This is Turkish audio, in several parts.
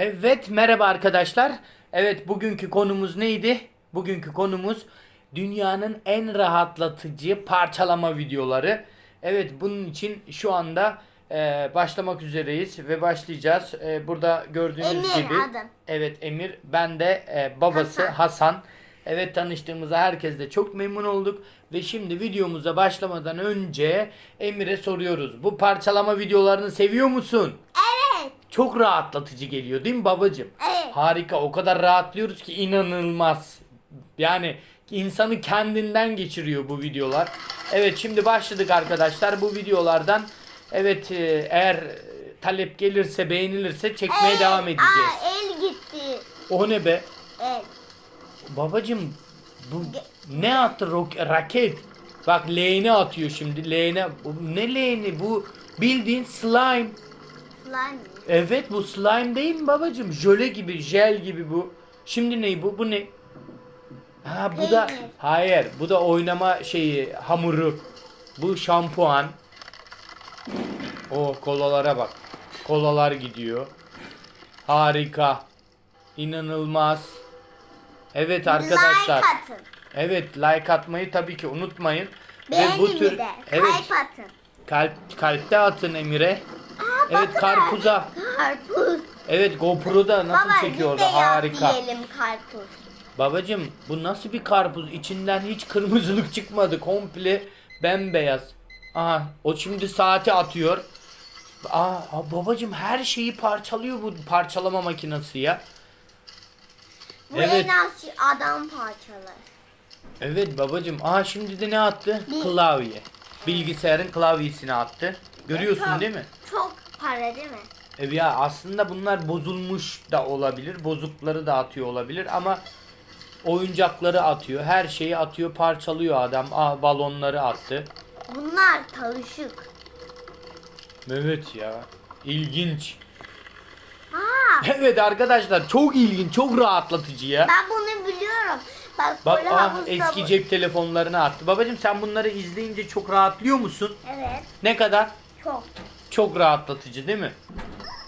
Evet merhaba arkadaşlar. Evet bugünkü konumuz neydi? Bugünkü konumuz dünyanın en rahatlatıcı parçalama videoları. Evet bunun için şu anda e, başlamak üzereyiz ve başlayacağız. E, burada gördüğünüz Emir gibi. adım. Evet Emir ben de e, babası Hasan. Hasan. Evet tanıştığımıza herkesle çok memnun olduk. Ve şimdi videomuza başlamadan önce Emir'e soruyoruz. Bu parçalama videolarını seviyor musun? Evet. Çok rahatlatıcı geliyor değil mi babacığım? Evet. Harika o kadar rahatlıyoruz ki inanılmaz. Yani insanı kendinden geçiriyor bu videolar. Evet şimdi başladık arkadaşlar bu videolardan. Evet e, eğer talep gelirse beğenilirse çekmeye Evet. devam edeceğiz. Aa, el gitti. O ne be? El. Babacım bu ne attı Rok- raket? Bak leğeni atıyor şimdi leğene. Ne leğeni bu bildiğin slime. Slime. Evet bu slime değil mi babacım? Jöle gibi, jel gibi bu. Şimdi ne bu? Bu ne? Ha bu da Peynir. hayır. Bu da oynama şeyi, hamuru. Bu şampuan. O kolalara bak. Kolalar gidiyor. Harika. İnanılmaz. Evet arkadaşlar. Like atın. Evet like atmayı tabii ki unutmayın. Beğenin Ve bu tür de. evet Kalp atın. kalp kalpte atın Emir'e. Aa, Evet bakın. karpuza. Karpuz. Evet GoPro'da nasıl Baba çekiyor biz de harika. yap diyelim karpuz. Babacım bu nasıl bir karpuz? İçinden hiç kırmızılık çıkmadı. Komple bembeyaz. Aha o şimdi saati atıyor. Aa babacım her şeyi parçalıyor bu parçalama makinesi ya. Bu Evet. en az adam parçalar. Evet babacım. Aha şimdi de ne attı? Klavye. Bilgisayarın klavyesini attı. Görüyorsun değil mi? Çok para değil mi? E ya aslında bunlar bozulmuş da olabilir. Bozukları da atıyor olabilir ama oyuncakları atıyor. Her şeyi atıyor, parçalıyor adam. Aa balonları attı. Bunlar tavşık. Evet ya. İlginç. Aa, Evet arkadaşlar çok ilginç, çok rahatlatıcı ya. ben bunu biliyorum. Bak, Bak böyle ah havuzda eski bu- cep telefonlarını attı. Babacım sen bunları izleyince çok rahatlıyor musun? Evet. Ne kadar? Çok. Çok rahatlatıcı değil mi?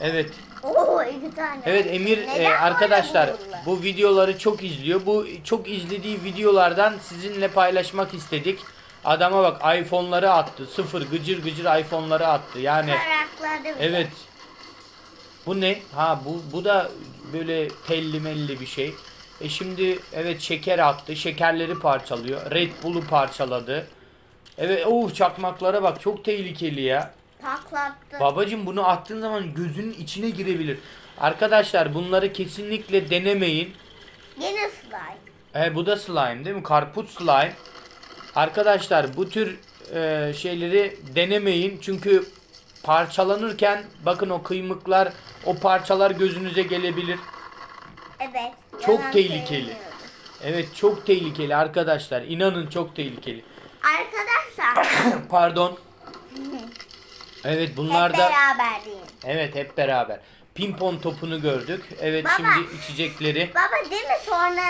Evet. Oo iki tane. Evet Emir Neden e, arkadaşlar bu videoları çok izliyor. Bu çok izlediği videolardan sizinle paylaşmak istedik. Adama bak iPhone'ları attı. Sıfır gıcır gıcır iPhone'ları attı. Yani evet. Bu ne? Ha bu bu da böyle telli melli bir şey. E şimdi evet şeker attı. Şekerleri parçalıyor. Red Bull'u parçaladı. Evet oh çakmaklara bak çok tehlikeli ya. Patlattı. Babacım bunu attığın zaman gözünün içine girebilir. Arkadaşlar bunları kesinlikle denemeyin. Yine slime. E, bu da slime değil mi? Karpuz slime. Arkadaşlar bu tür e, şeyleri denemeyin. Çünkü parçalanırken bakın o kıymıklar, o parçalar gözünüze gelebilir. Evet. Çok yalan tehlikeli. Evet çok tehlikeli arkadaşlar. İnanın çok tehlikeli. Arkadaşlar Pardon. Evet bunlar hep da evet hep beraber. Pimpon topunu gördük. Evet Baba. şimdi içecekleri. Baba değil mi sonra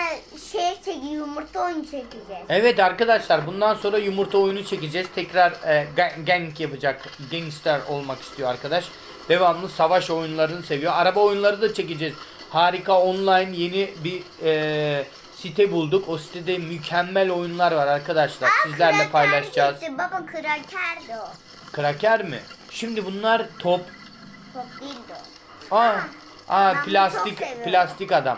şey çek yumurta oyunu çekeceğiz. Evet arkadaşlar bundan sonra yumurta oyunu çekeceğiz. Tekrar e, ga- gang yapacak. Gangster olmak istiyor arkadaş. Devamlı savaş oyunlarını seviyor. Araba oyunları da çekeceğiz. Harika online yeni bir e, site bulduk. O sitede mükemmel oyunlar var arkadaşlar. Aa, Sizlerle kraker paylaşacağız. gitti. Baba krakerdi o. Kraker mi? Şimdi bunlar top. Çok değildi o. Aa, aa Ben bunu plastik çok seviyorum. plastik adam.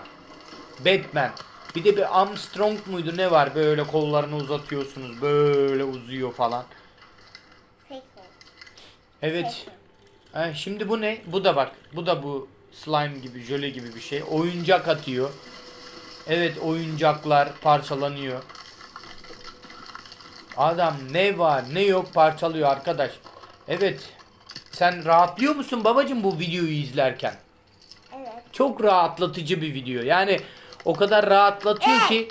Batman. Bir de bir Armstrong muydu ne var böyle kollarını uzatıyorsunuz böyle uzuyor falan. Fake o. Evet. Ha, şimdi bu ne? Bu da bak. Bu da bu slime gibi, jöle gibi bir şey. Oyuncak atıyor. Evet oyuncaklar parçalanıyor. Adam ne var ne yok parçalıyor arkadaş. Evet. Sen rahatlıyor musun babacım bu videoyu izlerken? Evet. Çok rahatlatıcı bir video. Yani o kadar rahatlatıyor ki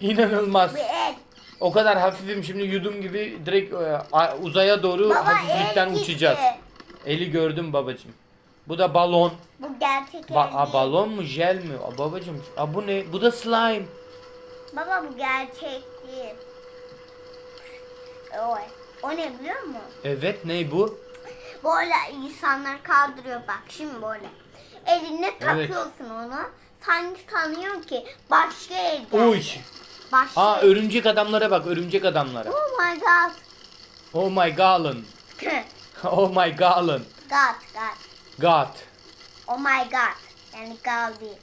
inanılmaz. Bir et. O kadar hafifim şimdi yudum gibi direkt e, uzaya doğru Baba hafiflikten gitti. uçacağız. Eli gördüm babacım. Bu da balon. Bu gerçek Ba- a, balon mu jel mi? A, babacım a, bu ne? Bu da slime. Baba bu gerçek değil. O, o ne biliyor musun? Evet ne bu? Böyle insanları kaldırıyor bak şimdi böyle. eline takıyorsun onu. Sanki sanıyorsun ki başka evde. Uy. Başka Aa örümcek adamlara bak örümcek adamlara. Oh my god. Oh my god. Oh my god. god, god. God. Oh my god. Yani god değil.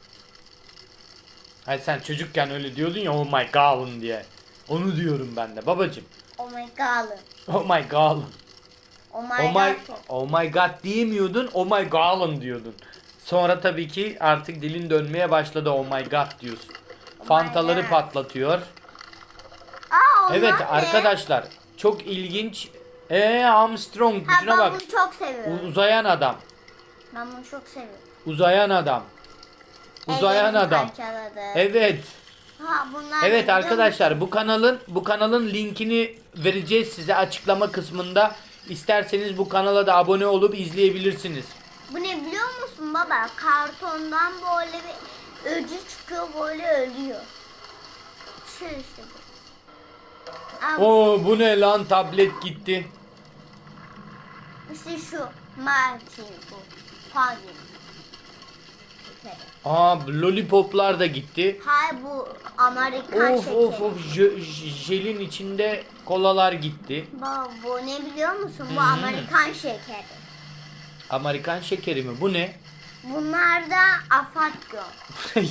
Hayır sen çocukken öyle diyordun ya oh my god diye. Onu diyorum ben de babacım. Oh my god. Oh my god. Oh my, Oh my, god. oh my god diyemiyordun. Oh my god diyordun. Sonra tabii ki artık dilin dönmeye başladı. Oh my god diyorsun. my Fantaları God. patlatıyor. Aa, Evet ne? arkadaşlar çok ilginç. Ee Armstrong Ha, gücüne ben bak. bunu çok seviyorum. Uzayan adam. Ben bunu çok seviyorum. Uzayan adam. Uzayan adam. parçaladı. Evet. Ha, Evet arkadaşlar bu kanalın bu kanalın linkini vereceğiz size açıklama kısmında. İsterseniz bu kanala da abone olup izleyebilirsiniz. Bu ne biliyor musun baba? Kartondan böyle bir öcü çıkıyor böyle ölüyor. Şu işte bu. Oo bu ne lan tablet gitti. İşte şu Martin bu. Pardon. Aa lollipoplar da gitti. Hayır bu Amerikan Of şekeri. of of jö- jelin içinde kolalar gitti. Baba bu ne biliyor musun? Bu Hı. Amerikan şekeri. Amerikan şekeri mi? Bu ne? Bunlar da afakyon.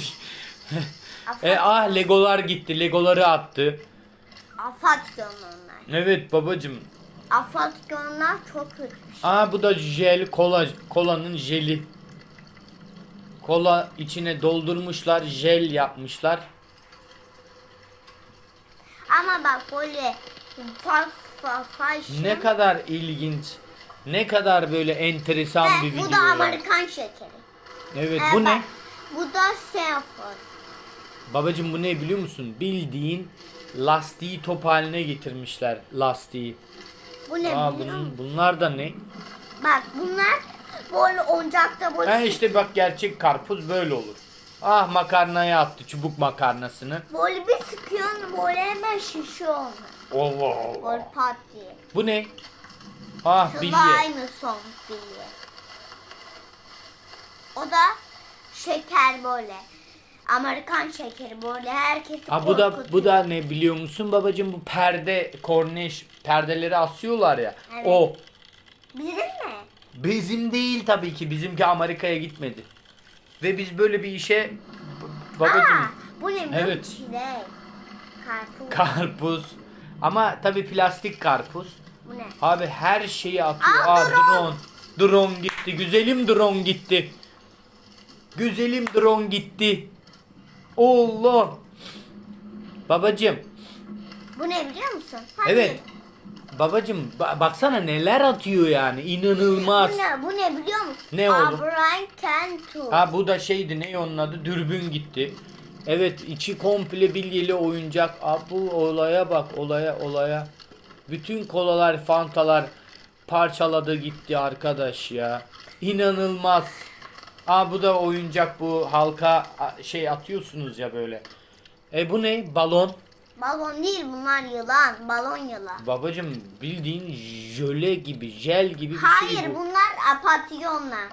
e ah legolar gitti. Legoları attı. Afakyon onlar. Evet babacım. Afakyonlar çok kötü. Aa bu da jel kola kolanın jeli. Kola içine doldurmuşlar, jel yapmışlar. Ama bak böyle fa, fa. Ne kadar ilginç. Ne kadar böyle enteresan bir Ve video. bu da ya. Amerikan şekeri. Evet Ee, bu bak, ne? Bu da Stanford. Babacım bu ne biliyor musun? Bildiğin lastiği top haline getirmişler lastiği. Bu ne Aa biliyor musun? bunun, bunlar da ne? Bak bunlar böyle oyuncakta böyle, Ha işte bak gerçek karpuz böyle olur. Ah makarnaya attı çubuk makarnasını. böyle bir sıkıyorsun böyle hemen şişiyor onlar. Allah Allah. Böyle pat diye. Bu ne? Ah bilye. Slime son bilye. O da şeker böyle. Amerikan şekeri böyle herkesi Ha bu da bu da ne biliyor musun babacım bu perde korneş perdeleri asıyorlar ya. Evet. O Bizim mi? Bizim değil tabii ki bizimki Amerika'ya gitmedi. Ve biz böyle bir işe babacım bu ne biliyor Evet. musun? Çilek. Karpuz. karpuz ama tabii plastik karpuz. bu ne? Abi her şeyi atıyor. Aa, Aa, drone. drone. Drone gitti. Güzelim drone gitti. Güzelim drone gitti. Allah. Babacım. Bu ne biliyor musun? Hadi. Evet. Babacım ba- baksana neler atıyor yani. inanılmaz. Bu ne, bu ne biliyor musun? Ne oğlum? Abraham Kentu. Ha bu da şeydi ne onun adı? Dürbün gitti. Evet içi komple bilyeli oyuncak. Aa, bu olaya bak olaya olaya. Bütün kolalar fantalar parçaladı gitti arkadaş ya. İnanılmaz. Aa bu da oyuncak bu halka a- şey atıyorsunuz ya böyle. E bu ne? Balon. Balon değil bunlar yılan. Balon yılan. Babacım bildiğin jöle gibi, jel gibi bir Hayır şey bu. bunlar apatyonlar.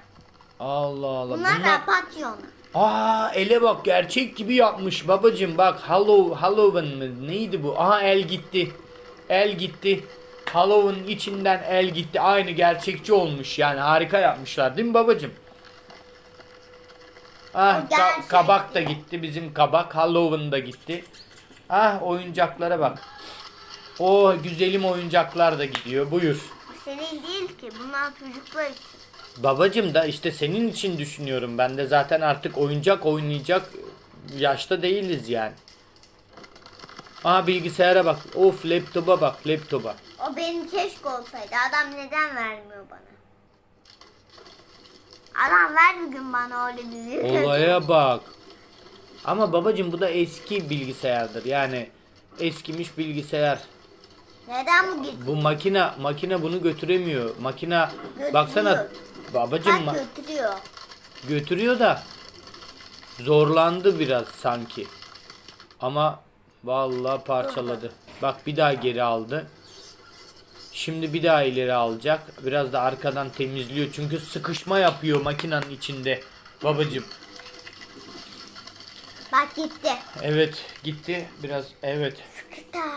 Allah Allah. Bunlar, Bunlar- apatyonlar. Aa ele bak gerçek gibi yapmış babacım bak Hallow Halloween mı neydi bu? Aha el gitti. El gitti. Halloween içinden el gitti. Aynı gerçekçi olmuş yani harika yapmışlar değil mi babacım? Ah ka- kabak da gitti bizim kabak Halloween da gitti. Ah oyuncaklara bak. O güzelim oyuncaklar da gidiyor buyur. Bu senin değil ki. Bunlar çocuklar için. Babacım da işte senin için düşünüyorum. Ben de zaten artık oyuncak oynayacak yaşta değiliz yani. Aa bilgisayara bak. Of laptopa bak laptopa. O benim keşke olsaydı. Adam neden vermiyor bana? Adam ver bir gün bana öyle bir. Olaya bak. Ama babacım bu da eski bilgisayardır. Yani eskimiş bilgisayar. Neden bu gitti? Bu makine makine bunu götüremiyor. Makine baksana babacım Bak ma- götürüyor. götürüyor da zorlandı biraz sanki. Ama vallahi parçaladı. Bak bir daha geri aldı. Şimdi bir daha ileri alacak. Biraz da arkadan temizliyor. Çünkü sıkışma yapıyor makinenin içinde. babacım. Bak gitti. Evet gitti biraz evet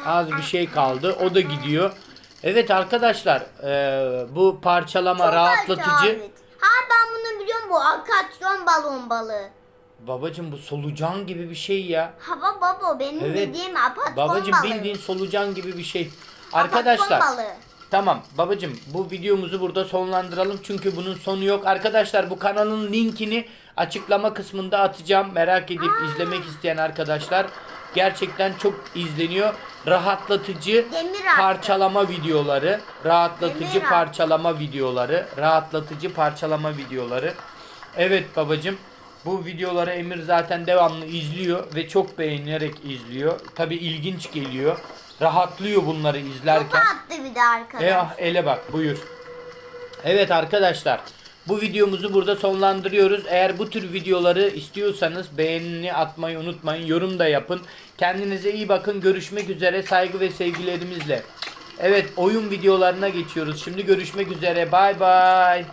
az bir şey kaldı o da gidiyor. Evet arkadaşlar eee, bu parçalama Çok rahatlatıcı. acayip. Ha ben bunu biliyorum bu akasyon balon balığı. Babacım bu solucan gibi bir şey ya. Hava baba benim Evet. dediğim apatron Babacım balığı. bildiğin solucan gibi bir şey. Arkadaşlar. Tamam babacım bu videomuzu burada sonlandıralım çünkü bunun sonu yok. Arkadaşlar bu kanalın linkini açıklama kısmında atacağım. Merak edip izlemek isteyen arkadaşlar gerçekten çok izleniyor. Rahatlatıcı parçalama videoları, rahatlatıcı parçalama videoları, rahatlatıcı parçalama videoları. Evet babacım bu videoları Emir zaten devamlı izliyor ve çok beğenerek izliyor. Tabi ilginç geliyor. Rahatlıyor bunları Topu izlerken. attı bir de arkadaş. E, ah, ele bak buyur. Evet arkadaşlar bu videomuzu burada sonlandırıyoruz. Eğer bu tür videoları istiyorsanız beğenini atmayı unutmayın. Yorum da yapın. Kendinize iyi bakın. Görüşmek üzere saygı ve sevgilerimizle. Evet oyun videolarına geçiyoruz. Şimdi görüşmek üzere. Bay bay.